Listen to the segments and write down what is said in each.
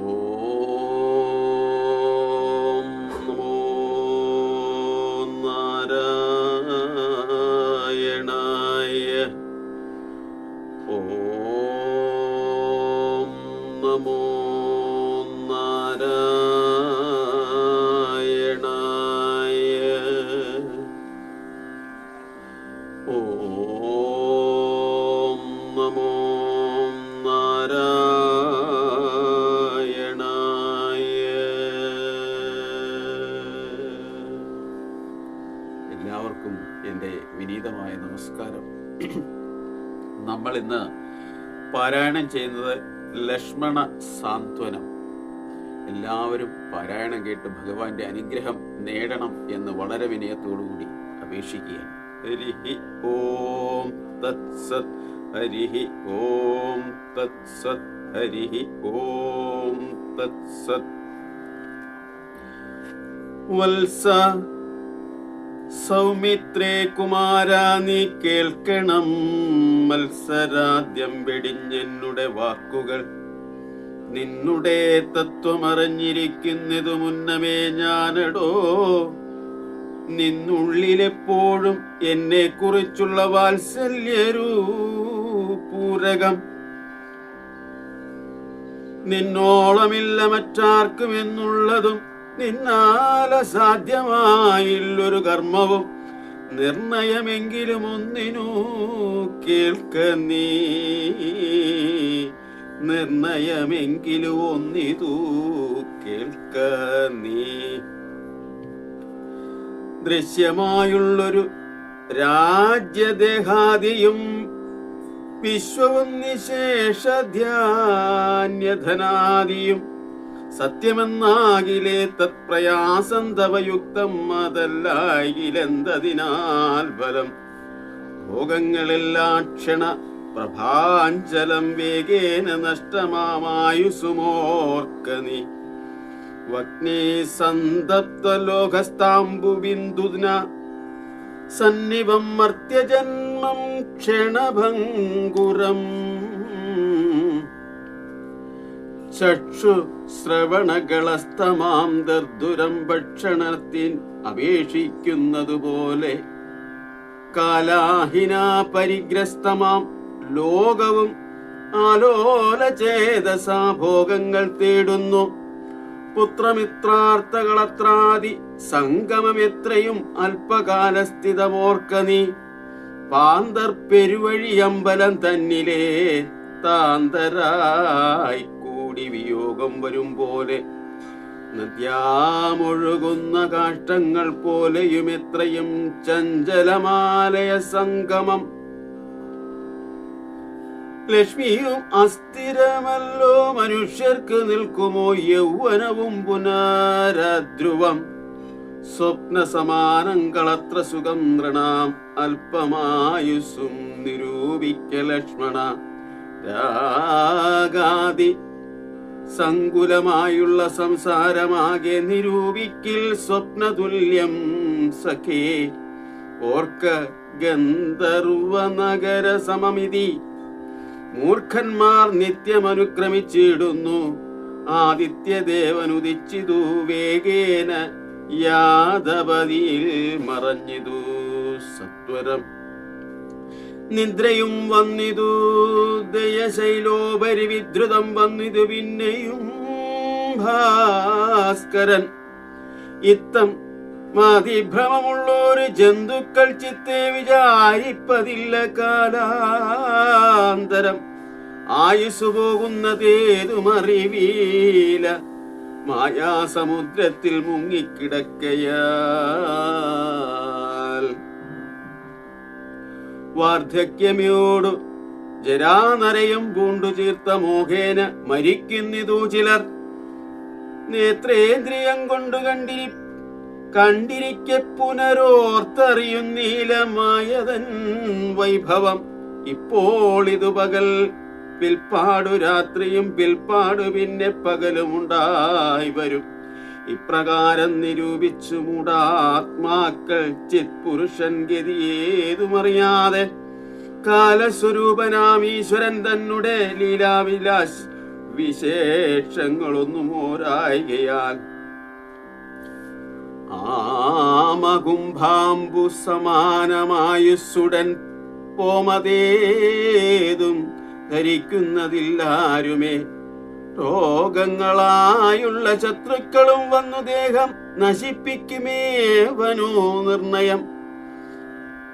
ഓം നമ്മൾ ഇന്ന് പാരായണം ചെയ്യുന്നത് ലക്ഷ്മണ സാന്ത്വനം. എല്ലാവരും പാരായണം കേട്ട് ഭഗവാന്റെ അനുഗ്രഹം നേടണം എന്ന് വളരെ വിനയത്തോടുകൂടി അപേക്ഷിക്കുകയാണ്. ഹരിഹി ഓം തത്സത് ഹരിഹി ഓം തത്സത് ഹരിഹി ഓം തത്സത് വത്സ സൗമിത്രേ കുമാര നീ കേൾക്കണം. മത്സരാദ്യം വെടിഞ്ഞെന്നുടെ വാക്കുകൾ. നിന്നുടെ തത്വമറിഞ്ഞിരിക്കുന്നതു മുന്നമേ ഞാനടോ. നിന്നുള്ളിലെപ്പോഴും എന്നെ കുറിച്ചുള്ള വാത്സല്യരൂ പൂരകം. നിന്നോളമില്ല മറ്റാർക്കും എന്നുള്ളതും നിന്നാല സാധ്യമായില്ലൊരു കർമ്മവും. നിർണയമെങ്കിലും ഒന്നിനു കേൾക്ക നീ. നിർണയമെങ്കിലും ഒന്നിതു കേൾക്ക നീ. ദൃശ്യമായുള്ളൊരു രാജ്യദേഹാദിയും വിശ്വവും നിശേഷധ്യാന്യധനാദിയും സത്യമെന്നാകിലേ തത്പ്രയാസം തവയുക്തം അതല്ലായിലെന്തതിനാൽ ഫലം? ഭോഗങ്ങളെല്ലാം ക്ഷണ പ്രഭാഞ്ചലം വേഗേന നഷ്ടമാമായുസുമോർക്ക നീ. വഗ്നേ സന്തപ്ത ലോകസ്താംബുബിന്ദുന സന്നിവം മർത്യജന്മം ക്ഷണഭംഗുരം. ചക്ഷു ശ്രവണകളസ്തമാം ദർദുരം ഭക്ഷണത്തിൻ അപേക്ഷിക്കുന്നതുപോലെ. കാലാഹിനാ പരിഗ്രസ്തമാം ലോകവും ആലോല ചേതസാ ഭോഗങ്ങൾ തേടുന്നു. പുത്രമിത്രാർത്ഥകളത്രാദി സംഗമം എത്രയും അല്പകാലസ്ഥിതമോർക്ക നീ. പാന്തർ പെരുവഴി അമ്പലം തന്നിലേ താന്തരായി കൂടി വിയോഗം വരും പോലെ. നദ്യാമൊഴുകുന്ന കാഷ്ടങ്ങൾ പോലെയും എത്രയും ചഞ്ചലമാലയ സംഗമം. ലക്ഷ്മിയും അസ്ഥിരമല്ലോ മനുഷ്യർക്ക് നിൽക്കുമോ യൗവനവും പുനരധ്രുവം സ്വപ്ന സമാനങ്ങളത്ര സുഖം നൃണാം അല്പമായുസ്സും നിരൂപിക്ക ലക്ഷ്മണ. രാഗാദി സങ്കുലമായുള്ള സംസാരമാകെ നിരൂപിക്കിൽ സ്വപ്നതുല്യം സഖേ. ഓർക്ക ഗന്ധർവ നഗര സമമിതി മൂർഖന്മാർ നിത്യമനുക്രമിച്ചിടുന്നു. ആദിത്യദേവനുദിച്ചിതു. വേഗേന യാദവതിയിൽ മറഞ്ഞിതു. സത്വരം നിദ്രയും വന്നിതു ദയശൈലോപരി വിദ്രുതം വന്നിതു പിന്നെയും ഭാസ്കരൻ. ഇത്തം മതിഭ്രമമുള്ളൊരു ജന്തുക്കൾ ചിത്തെ വിചാരിപ്പതില്ല കാലാന്തരം. ആയുസ് പോകുന്നതേതുമറിവീല മായാസമുദ്രത്തിൽ മുങ്ങിക്കിടക്കയാൽ വാർദ്ധക്യമയോടു. ജരാനരയും പൂണ്ടു ചീർത്ത മോഹേന മരിക്കുന്നിതു ചിലർ. നേത്രേന്ദ്രിയം കൊണ്ടു കണ്ടിരി കണ്ടിരിക്കെ പുനരോർത്തറിയുന്നീലമായതൻ വൈഭവം. ഇപ്പോൾ ഇതു പകൽ പിൽപ്പാടു രാത്രിയും പിൽപ്പാടു പിന്നെ പകലും ഉണ്ടായി വരും. ഇപ്രകാരം നിരൂപിച്ചു മൂടാത്മാക്കൾ ചിത്പുരുഷൻ ഗതിയേതുമറിയാതെ കാലസ്വരൂപനാം ഈശ്വരൻ തന്നെ ലീലാവിലാസ് വിശേഷങ്ങളൊന്നും ഓരായികയാൽ. ആമകുംഭാംബു സമാനമായുസ്സുടൻ പോമതേതും ധരിക്കുന്നതില്ലാരുമേ രോഗങ്ങളായുള്ള ശത്രുക്കളും വന്നു ദേഹം നശിപ്പിക്കുമേവനോ നിർണയം.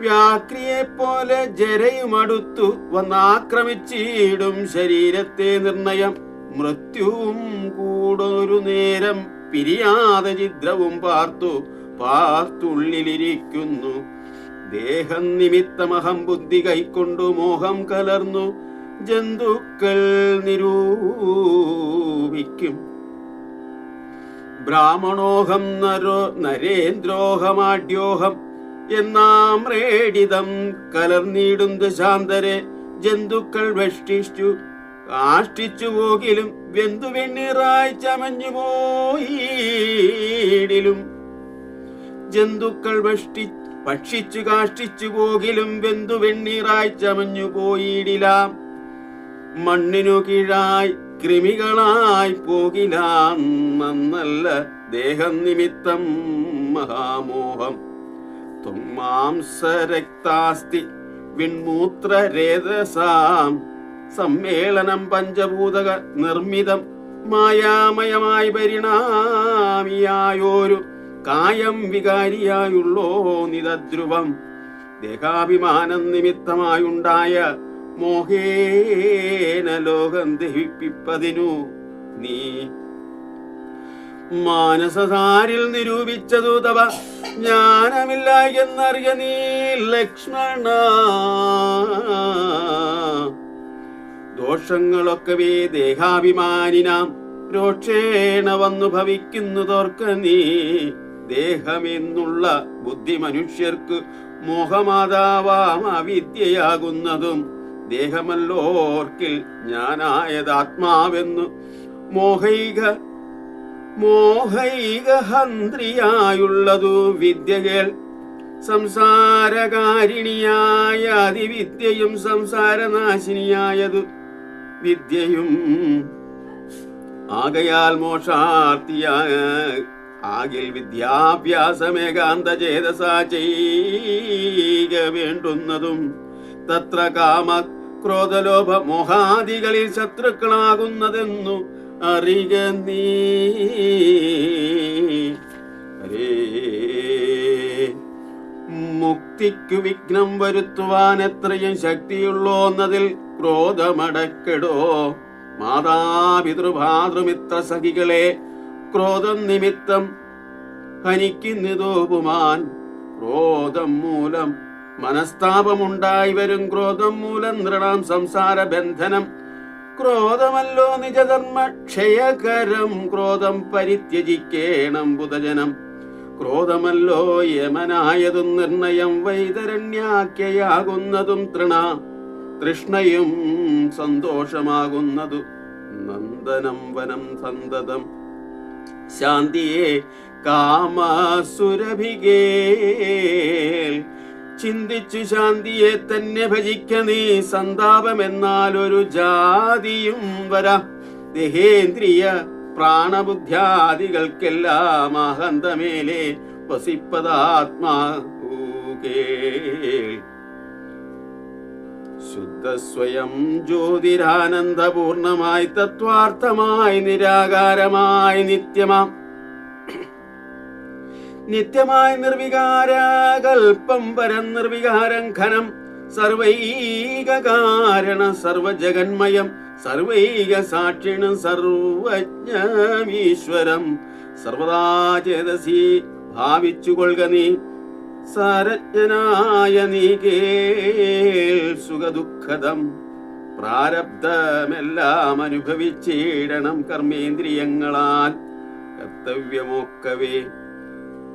വ്യാക്രിയെ പോലെ ജരയുമടുത്തു വന്നാക്രമിച്ചിടും ശരീരത്തെ നിർണയം. മൃത്യുവും കൂടൊരു നേരം പിരിയാതെ ചിദ്രവും പാർത്തു പാർത്തുള്ളിലിരിക്കുന്നു. ദേഹം നിമിത്തമഹം ബുദ്ധി കൈക്കൊണ്ടു മോഹം കലർന്നു. ജന്തുക്കൾ നിരൂപിക്കും. ബ്രാഹ്മണോഹം നരോ നരേന്ദ്രോഹമാഡ്യോഹം എന്നാം റേഡിതം കലർന്നിടും ദശാന്തരെ ജന്തുക്കൾ വെഷ്ടിച്ചു. കാഷ്ടിച്ചു പോകിലും വെന്തു വെണ്ണീറായി ചമഞ്ഞു പോയിടിലും ജന്തുക്കൾ വഷ്ടി ഭക്ഷിച്ചു കാഷ്ടിച്ചു പോകിലും വെന്തു വെണ്ണീറായി ചമഞ്ഞു പോയിടിലാം മണ്ണിനു കീഴായി കൃമികളായി പോകിലാം ദേഹം നിമിത്തം മഹാമോഹം. ത്വമാംസരക്താസ്തി വിൺമൂത്രരേതസാം. സമ്മേളനം പഞ്ചഭൂതക നിർമ്മിതം മായാമയമായി പരിണാമിയായോരു കായം വികാരിയായുള്ളോ നിതദ്രുവം. ദേഹാഭിമാനം നിമിത്തമായുണ്ടായ മോഹേന ലോകം ദഹിപ്പിപ്പതിനു നീ. മാനസസാരിൽ നിരൂപിച്ചതു തവ ജ്ഞാനമില്ല എന്നറിയ നീ ലക്ഷ്മണ. ദോഷങ്ങളൊക്കവേ ദേഹാഭിമാനിനാം രോക്ഷേണ വന്നു ഭവിക്കുന്നു തോർക്ക നീ. ദേഹമെന്നുള്ള ബുദ്ധി മനുഷ്യർക്ക് മോഹമാതാവാം അവിദ്യയാകുന്നതും ദേഹമല്ലോർക്കിൽ ഞാനായത് ആത്മാവെന്നു മോഹൈക മോഹൈക മോഹൈകഹന്ത്രിയായുള്ളതു വിദ്യകേൾ സംസാരകാരിണിയായ അതിവിദ്യയും സംസാരനാശിനിയായതു വിദ്യയും. ആകയാൽ മോക്ഷാർത്ഥിയായ ആകിൽ വിദ്യാഭ്യാസമേകാന്ത ചേതസാ ചെയ്യുക വേണ്ടുന്നതും തത്ര കാമ ക്രോധലോഭ മോഹാദികളിൽ ശത്രുക്കളാകുന്നതെന്നു അറിക നീ. മുക്തിക്കു വിഘ്നം വരുത്തുവാൻ എത്രയും ശക്തിയുള്ളോ എന്നതിൽ ക്രോധമടക്കെടോ. മാതാപിതൃഭാതൃമിത്ര സഖികളെ ക്രോധം നിമിത്തം ഹനിക്കുന്നതോപുമാൻ ക്രോധം മൂലം മനസ്താപമുണ്ടായി വരും ക്രോധം മൂലം നൃണാം സംസാര ബന്ധനം ക്രോധമല്ലോ നിജധർമ്മ ക്ഷയകരം ക്രോധം പരിത്യജിക്കേണം ബുധജനം. ക്രോധമല്ലോ യമനായതും നിർണയം വൈതരണ്യാഖ്യയാകുന്നതും തൃണ. തൃഷ്ണയും സന്തോഷമാകുന്നതു നന്ദനം വനം സന്തതം. ശാന്തിയെ കാമസുരഭികേ ചിന്തിച്ചു ശാന്തിയെ തന്നെ ഭജിക്ക നീ സന്താപമെന്നാൽ ഒരു ജാതിയും വരാ. ദേഹേന്ദ്രിയ പ്രാണബുദ്ധ്യാദികൾക്കെല്ലാം അഹന്തമേലെ വസിപ്പതാത്മാ ശുദ്ധ സ്വയം ജ്യോതിരാനന്ദപൂർണമായി തത്വാർത്ഥമായി നിരാകാരമായി നിത്യമാം. നിത്യമായി നിർവികാരകൽപ്പം പരം നിർവികാരം ഘനം സർവൈക കാരണ സർവജഗന്മയം. സർവൈക സാക്ഷിണ സർവജ്ഞമീശ്വരം. സർവദാ ചേതസി ഭാവിച്ചുകൊള്ളുക നീ. സരജ്ഞനായ നീ കേൾ പ്രാരബ്ധമെല്ലാം അനുഭവിച്ചിടണം കർമ്മേന്ദ്രിയങ്ങളാൽ. കർത്തവ്യമൊക്കവേ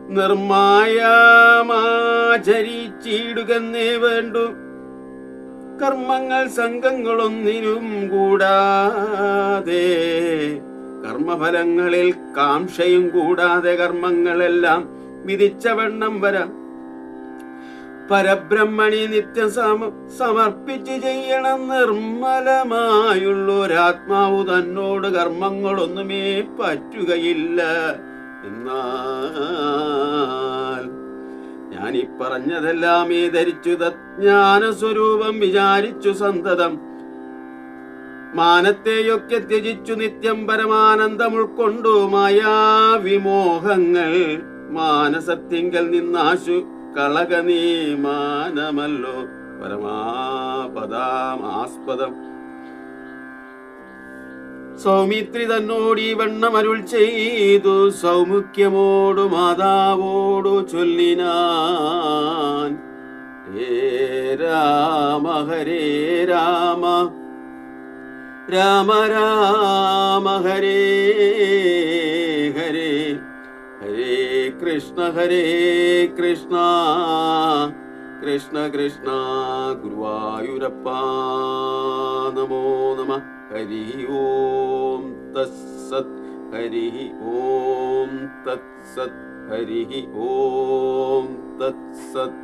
നിർമായമാചരിച്ചിടുകന്നേ വേണ്ടു. കർമ്മങ്ങൾ സംഘങ്ങളൊന്നിനും കൂടാതെ കർമ്മഫലങ്ങളിൽ കാംക്ഷയും കൂടാതെ കർമ്മങ്ങളെല്ലാം വിധിച്ച വണ്ണം വരാം. പരബ്രഹ്മണി നിത്യം സമ സമർപ്പിച്ച് ചെയ്യണം നിർമ്മലമായുള്ളൊരാത്മാവ് തന്നോട് കർമ്മങ്ങളൊന്നുമേ പറ്റുകയില്ല. എന്നാൽ ഞാൻ ഈ പറഞ്ഞതെല്ലാമേ ധരിച്ചു ജ്ഞാനസ്വരൂപം വിചാരിച്ചു സന്തതം. മാനത്തെയൊക്കെ ത്യജിച്ചു നിത്യം പരമാനന്ദം ഉൾക്കൊണ്ടു മായാവിമോഹങ്ങൾ മാനസത്തിങ്കൽ നിന്നാശു കളകനീ മാനമല്ലോ. പരമാപദാമാസ്പദം സൗമിത്രി തന്നോട് ഈ വണ്ണമരുൾ ചെയ്തു. സൗമുഖ്യമോടു മാതാവോടു ചൊല്ലിനാൻ. ഹേ രാമ ഹരേ രാമ. രാമ രാമ ഹരേ ഹരേ. ഹരേ കൃഷ്ണ ഹരേ കൃഷ്ണ. കൃഷ്ണ കൃഷ്ണ ഗുരുവായൂരപ്പ. നമോ നമ. ഹരി ഓം തത്സത് ഹരി ഓം തത്സത് ഹരി ഓം തത്സത്